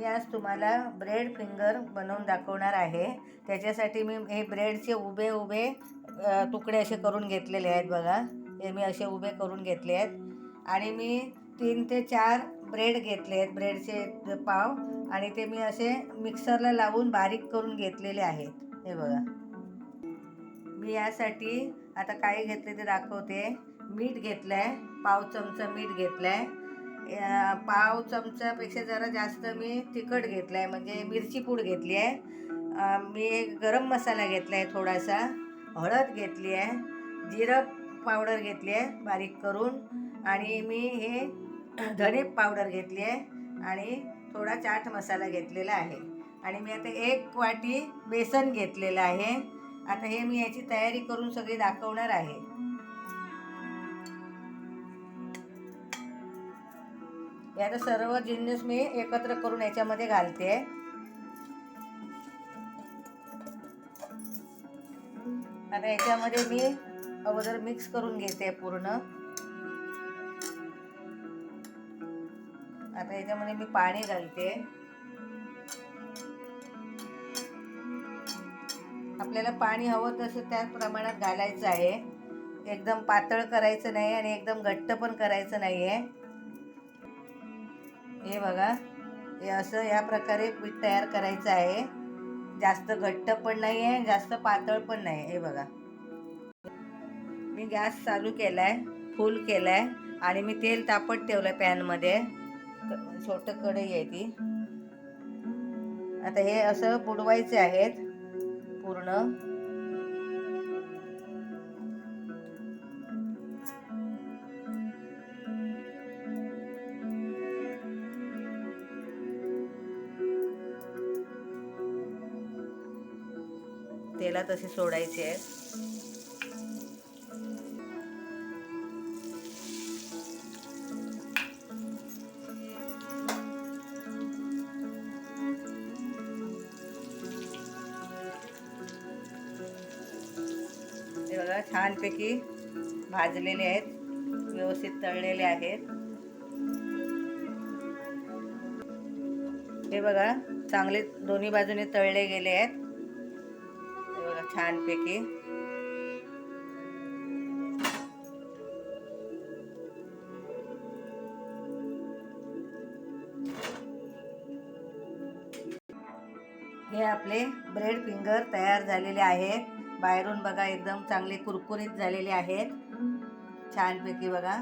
मी आज तुम्हाला bread finger बनवून दाखवणार आहे. त्याच्यासाठी मी हे ब्रेडचे उभे उभे तुकडे असे करून घेतलेले आहेत बघा. हे मी असे उभे करून घेतले आहेत. आणि मी तीन ते चार ब्रेड घेतले आहेत ब्रेडचे पाव. आणि ते मी असे मिक्सरला लावून बारीक करून घेतलेले आहेत. हे बघा. मी यासाठी आता काय घेतले ते दाखवते. मीठ घेतलं आहे पाव चमचा मीठ घेतलं आहे पाव चमचापेक्षा जरा जास्त मी तिखट घेतलं आहे म्हणजे मिरची पूड घेतली आहे. मी एक गरम मसाला घेतला आहे थोडासा हळद घेतली आहे जिरं पावडर घेतली आहे बारीक करून आणि मी हे धने पावडर घेतली आहे आणि थोडा चाट मसाला घेतलेला आहे. आणि मी आता एक वाटी बेसन घेतलेलं आहे. आता हे मी याची तयारी करून सगळी दाखवणार आहे. आता सर्व जिन्नस मी एकत्र करून याच्यामध्ये घालते. आता याच्यामध्ये मी अगोदर मिक्स करून घेते पूर्ण. आता याच्यामध्ये मी पाणी घालते. आपल्याला पाणी हवं तसं त्या प्रमाणात घालायचं आहे. एकदम पातळ करायचं नाही आणि एकदम घट्ट पण करायचं नाही आहे हे बघा हे असं या प्रकारे पीठ तयार करायचं आहे. जास्त घट्ट पण नाही आहे जास्त पातळ पण नाही हे बघा. मी गॅस चालू केला आहे फुल केला आहे आणि मी तेल तापत ठेवलं आहे पॅनमध्ये. छोटं कढई आहे ती. आता हे असं बुडवायचे आहेत पूर्ण. तेलात असे सोडायचे आहेत. हे बघा छानपैकी भाजलेले आहेत व्यवस्थित तळलेले आहेत. हे बघा चांगले दोन्ही बाजूने तळले गेले आहेत. छानपैकी. हे आपले ब्रेड फिंगर तयार झालेले आहेत. बाहेरून बघा एकदम चांगले कुरकुरीत झालेले आहेत. छानपैकी बघा.